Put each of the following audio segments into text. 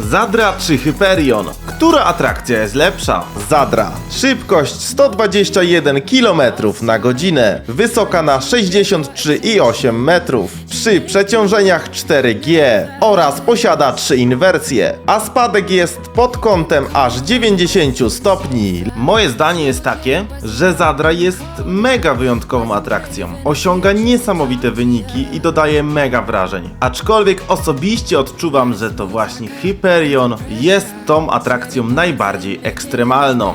Zadra czy Hyperion? Która atrakcja jest lepsza? Zadra. Szybkość 121 km na godzinę. Wysoka na 63,8 metrów. Przy przeciążeniach 4G. Oraz posiada 3 inwersje. A spadek jest pod kątem aż 90 stopni. Moje zdanie jest takie, że Zadra jest mega wyjątkową atrakcją. Osiąga niesamowite wyniki i dodaje mega wrażeń. Aczkolwiek osobiście odczuwam, że to właśnie Hyperion jest tą atrakcją najbardziej ekstremalną.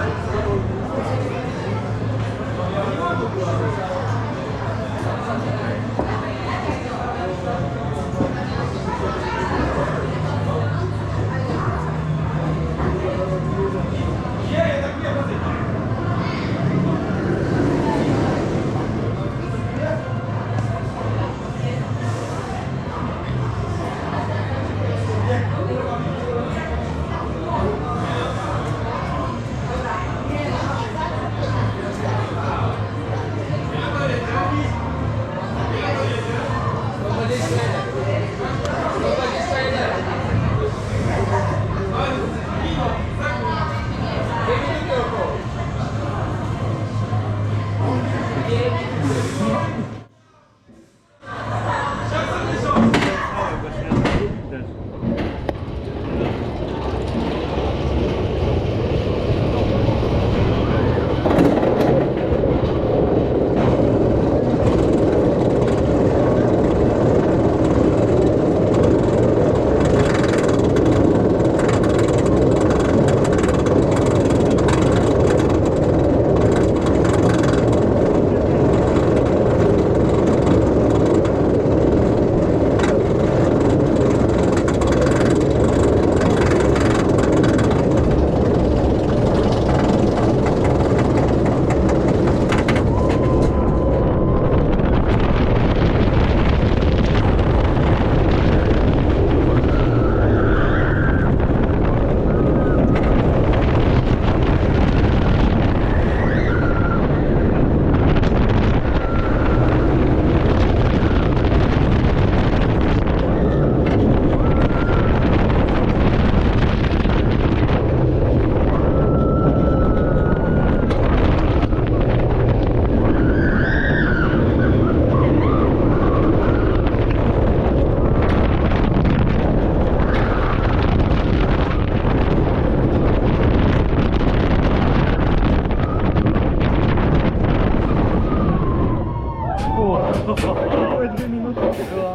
Thank you.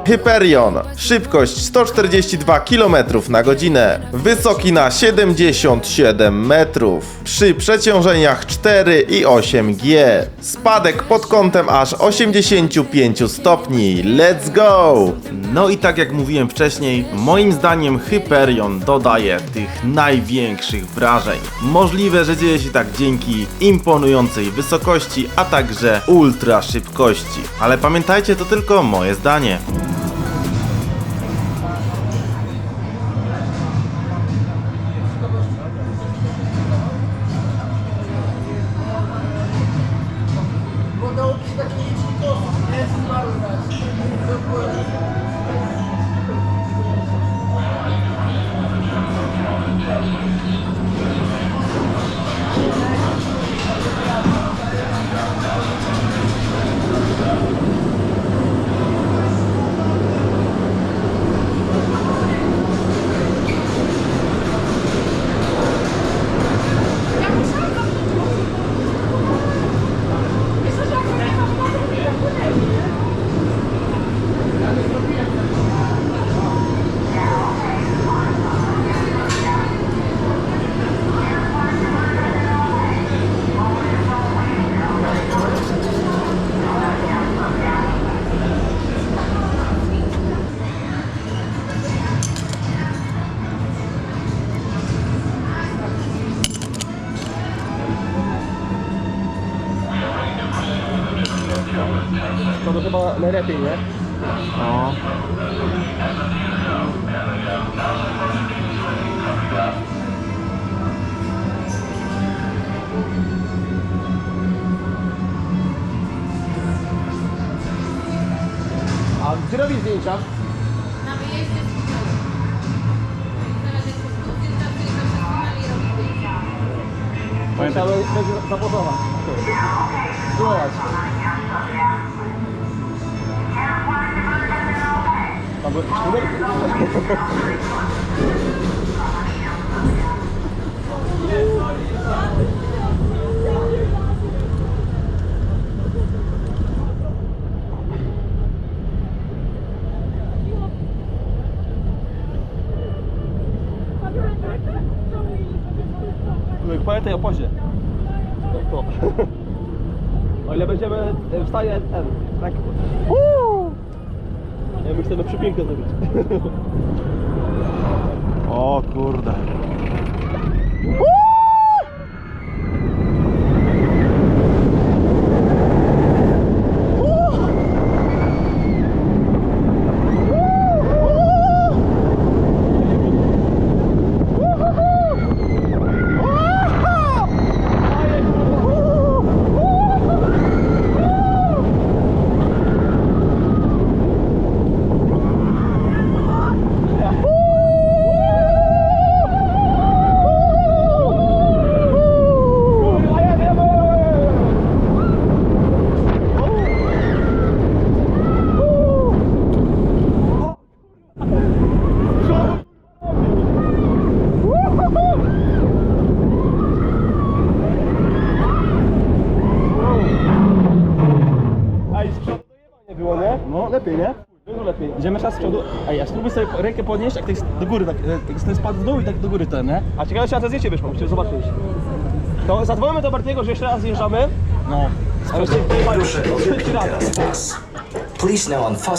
Hyperion. Szybkość 142 km na godzinę. Wysoki na 77 metrów. Przy przeciążeniach 4 i 8G. Spadek pod kątem aż 85 stopni. Let's go! No i tak jak mówiłem wcześniej, moim zdaniem Hyperion dodaje tych największych wrażeń. Możliwe, że dzieje się tak dzięki imponującej wysokości, a także ultra szybkości. Ale pamiętajcie, to tylko moje zdanie. Chyba najlepiej, nie? No. A gdzie robisz zdjęcia? Na wyjeździe z szkoły. Teraz jak zdjęcia przyjdą, przekonali robić zdjęcia. Trzeba będzie zapozować. Spróbować. Tam były cztery. Pamiętaj o pozie. To, to. O ile będziemy e, w stanie ten, tak. Nie, my chcemy przepiękne zrobić. O kurde. Ej, z przodu nie było, nie? No, lepiej, nie? Dużo lepiej. Idziemy teraz z przodu. Ej, a spróbuj sobie rękę podnieść, jak to jest do góry, tak, jak ten spadł w dół i tak do góry ten, nie? A ciekawe, czy na to zdjęcie wyszło, musicie zobaczyć. To zadzwonimy do Bartiego, że jeszcze raz zjeżdżamy. No. A jeszcze tutaj mają Proszę o wypchnięcie teraz pas. Please now unfasten